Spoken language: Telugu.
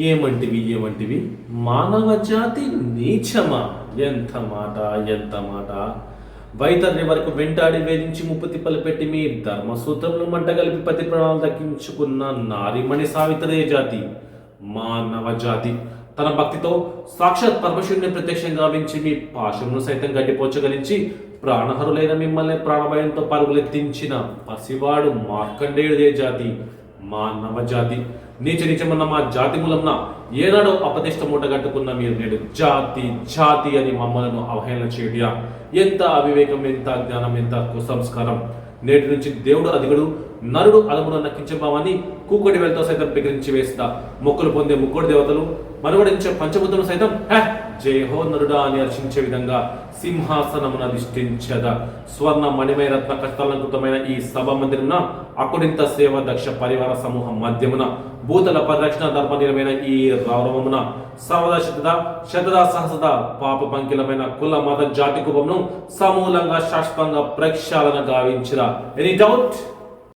ఏమంటివి ఏమంటివి మానవ జాతి నీచమా? ఎంత మాట ఎంత మాట? వైతర్ని వరకు వెంటాడి వేధించి ముప్పు తిప్పలు పెట్టి మీ ధర్మసూత్రంలో మంట కలిపి పతి ప్రాణాలు దక్కించుకున్న నారిమణి సావిత్రే జాతి మానవ జాతి. తన భక్తితో సాక్షాత్ పరమశివుని ప్రత్యక్షంగా గావించి మీ పాశమును సైతం గడ్డిపోచగలించి ప్రాణహరులైన మిమ్మల్ని ప్రాణభయంతో పరుగులెత్తించిన పసివాడు మార్కండేయుడే జాతి. మా నవజాతి. నీచ నిజమన్న మా జాతి మూలంన ఏనాడో అపదిష్ట మూట కట్టుకున్న మీరు నేడు జాతి జాతి అని మమ్మలను అవహేళన చేయడియా? ఎంత అవివేకం ఎంత జ్ఞానం ఎంత కుసంస్కారం? నేటి నుంచి దేవుడు అదిగడు నరుడు అలమును నక్కించబామని కూకటి వెళ్తో సైతం బిగరించి వేస్తా. మొక్కులు పొందే ముక్కుడు దేవతలు మనుగడించే పంచబుద్ధులు సైతం హే జయ హో నరుడా అని హర్షించే విధంగా సింహాసనమున అధిష్ఠించద స్వర్ణ మణిమయ రత్న కష్టాలంకృతమైన ఈ సభ మందిరమున అకుడింత సేవ దక్ష పరివార సమూహం మధ్యమున భూతల పరిరక్షణ ధర్మనిరమైన ఈ రౌరవమున సర్వదా శతద శతద సహసద పాప పంకిలమైన కుల మత జాతి కుపమును సమూలంగా శాశ్వతంగా ప్రక్షాళన గావించిన ఎనీ డౌట్